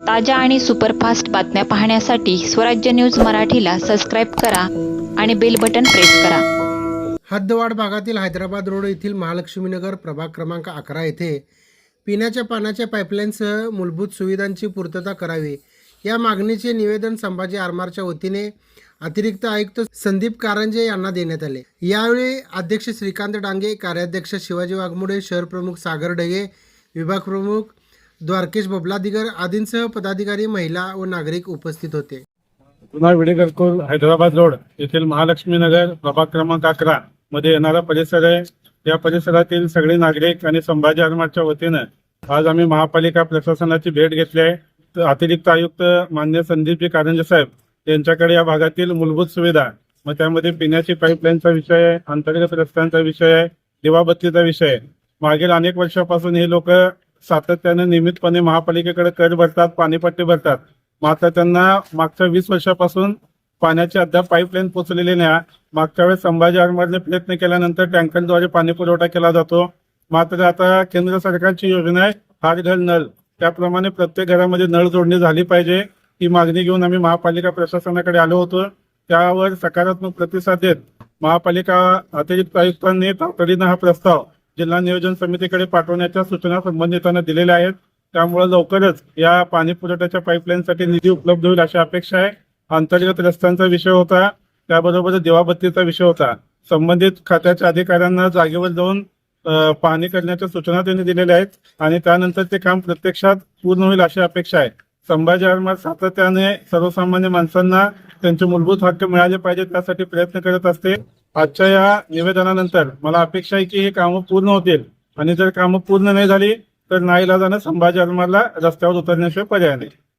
ताज्या आणि सुपरफास्ट बातम्या पाहण्यासाठी स्वराज्य न्यूज मराठीला सबस्क्राईब करा आणि बेल बटन प्रेस करा. हद्दवाड भागातील हैदराबाद रोड येथील महालक्ष्मीनगर प्रभाग क्रमांक अकरा येथे पिण्याच्या पाण्याच्या पाईपलाईनसह मूलभूत सुविधांची पूर्तता करावी. या मागणीचे निवेदन संभाजी आरमारच्या वतीने अतिरिक्त आयुक्त संदीप कारंजे यांना देण्यात आले. यावेळी अध्यक्ष श्रीकांत डांगे कार्याध्यक्ष शिवाजी वाघमोडे शहर प्रमुख सागर डगे विभाग प्रमुख द्वारकेश बबलादिगर आदींसह पदाधिकारी महिला व नागरिक उपस्थित होते. पुन्हा विडेकरकोल हैदराबाद रोड येथील महालक्ष्मी नगर प्रभाग क्रमांक अकरा मध्ये येणारा परिसर आहे. या परिसरातील सगळे नागरिक आणि संभाजी आरमारच्या वतीनं आज आम्ही महापालिका प्रशासनाची भेट घेतली आहे. तर अतिरिक्त आयुक्त मान्य संदीपजी कारंजे साहेब यांच्याकडे या भागातील मूलभूत सुविधा मग त्यामध्ये पिण्याची पाईपलाईनचा विषय आहे अंतर्गत रस्त्यांचा विषय आहे दिवाबत्तीचा विषय आहे. मागील अनेक वर्षापासून हे लोक सातत्याने नियमितपणे महापालिकेकडे कर भरतात पाणीपट्टी भरतात. मात्र त्यांना मागच्या वीस वर्षापासून पाण्याची अद्याप पाईपलाईन पोचलेली नाही. मागच्या वेळेस संभाजी आरमारने प्रयत्न केल्यानंतर टँकरद्वारे पाणी पुरवठा केला जातो. मात्र आता केंद्र सरकारची योजना आहे हर घर नळ. त्याप्रमाणे प्रत्येक घरामध्ये नळ जोडणी झाली पाहिजे. ही मागणी घेऊन आम्ही महापालिका प्रशासनाकडे आलो होतो. त्यावर सकारात्मक प्रतिसाद देत महापालिका अतिरिक्त आयुक्तांनी तातडीनं हा प्रस्ताव जिल्हा नियोजन समितीकडे पाठवण्याच्या सूचना संबंधितांना दिलेल्या आहेत. त्यामुळे लवकरच या पाणी पुरवठ्याच्या पाईपलाईनसाठी निधी उपलब्ध होईल अशी अपेक्षा आहे. अंतर्गत रस्त्यांचा विषय होता. त्याबरोबर दिवाबत्तीचा विषय होता. संबंधित खात्याच्या अधिकाऱ्यांना जागेवर जाऊन पाहणी करण्याच्या सूचना त्यांनी दिलेल्या आहेत आणि त्यानंतर ते काम प्रत्यक्षात पूर्ण होईल अशी अपेक्षा आहे. संभाजी आरमार सातत्याने सर्वसामान्य माणसांना त्यांचे मूलभूत हक्क मिळाले पाहिजे त्यासाठी प्रयत्न करत असते. आजच्या या निवेदनानंतर मला अपेक्षा आहे की हे कामं पूर्ण होतील. आणि जर कामं पूर्ण नाही झाली तर नाईलाजानं संभाजी आरमारला रस्त्यावर उतरण्याशिवाय पर्याय नाही.